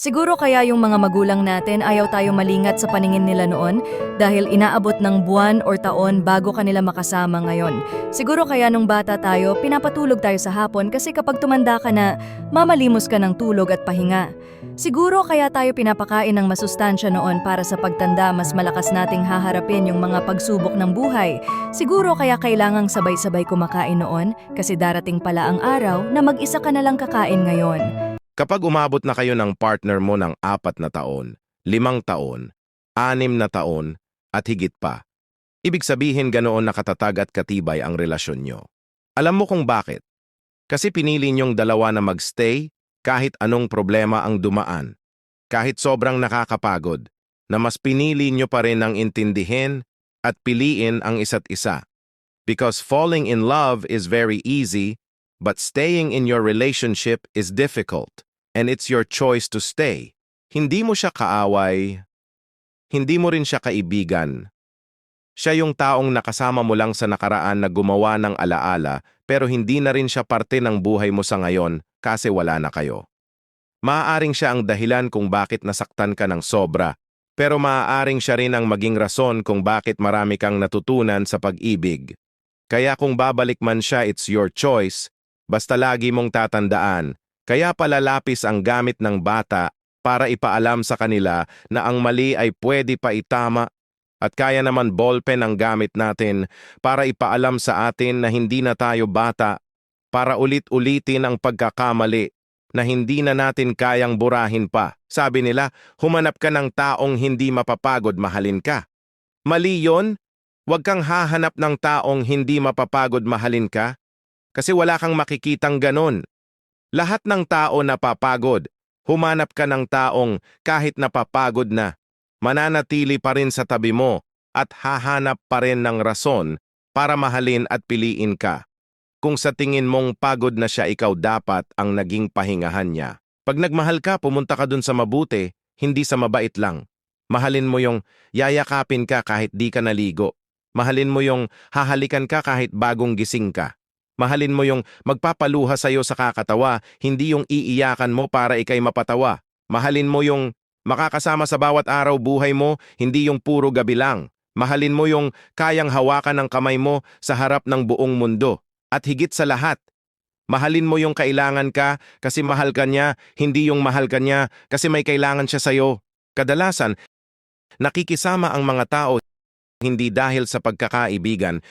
Siguro kaya yung mga magulang natin ayaw tayo malingat sa paningin nila noon dahil inaabot ng buwan or taon bago kanila makasama ngayon. Siguro kaya nung bata tayo, pinapatulog tayo sa hapon kasi kapag tumanda ka na, mamalimos ka ng tulog at pahinga. Siguro kaya tayo pinapakain ng masustansya noon para sa pagtanda mas malakas nating haharapin yung mga pagsubok ng buhay. Siguro kaya kailangang sabay-sabay kumakain noon kasi darating pala ang araw na mag-isa ka na lang kakain ngayon. Kapag umabot na kayo ng partner mo ng apat na taon, limang taon, anim na taon, at higit pa, ibig sabihin ganoon nakatatag at katibay ang relasyon nyo. Alam mo kung bakit? Kasi pinili nyong dalawa na magstay kahit anong problema ang dumaan, kahit sobrang nakakapagod, na mas pinili nyo pa rin ang intindihin at piliin ang isa't isa. Because falling in love is very easy, but staying in your relationship is difficult and it's your choice to stay. Hindi mo siya kaaway, hindi mo rin siya kaibigan. Siya yung taong nakasama mo lang sa nakaraan na gumawa ng alaala pero hindi na rin siya parte ng buhay mo sa ngayon kasi wala na kayo. Maaaring siya ang dahilan kung bakit nasaktan ka ng sobra, pero maaaring siya rin ang maging rason kung bakit marami kang natutunan sa pag-ibig. Kaya kung babalik man siya, it's your choice, basta lagi mong tatandaan, kaya palalapis ang gamit ng bata para ipaalam sa kanila na ang mali ay pwede pa itama at kaya naman ballpen ang gamit natin para ipaalam sa atin na hindi na tayo bata para ulit-ulitin ang pagkakamali na hindi na natin kayang burahin pa. Sabi nila, humanap ka ng taong hindi mapapagod mahalin ka. Mali yon. Huwag kang hahanap ng taong hindi mapapagod mahalin ka kasi wala kang makikitang ganon. Lahat ng tao napapagod. Humanap ka ng taong kahit napapagod na, mananatili pa rin sa tabi mo at hahanap pa rin ng rason para mahalin at piliin ka. Kung sa tingin mong pagod na siya, ikaw dapat ang naging pahingahan niya. Pag nagmahal ka, pumunta ka dun sa mabuti, hindi sa mabait lang. Mahalin mo yung yayakapin ka kahit di ka naligo. Mahalin mo yung hahalikan ka kahit bagong gising ka. Mahalin mo yung magpapaluha sa'yo sa kakatawa, hindi yung iiyakan mo para ikay mapatawa. Mahalin mo yung makakasama sa bawat araw buhay mo, hindi yung puro gabi lang. Mahalin mo yung kayang hawakan ng kamay mo sa harap ng buong mundo. At higit sa lahat, mahalin mo yung kailangan ka kasi mahal ka niya, hindi yung mahal ka niya kasi may kailangan siya sa'yo. Kadalasan, nakikisama ang mga tao hindi dahil sa pagkakaibigan,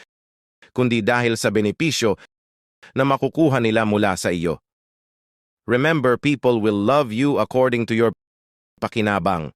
kundi dahil sa benepisyo na makukuha nila mula sa iyo. Remember, people will love you according to your pakinabang.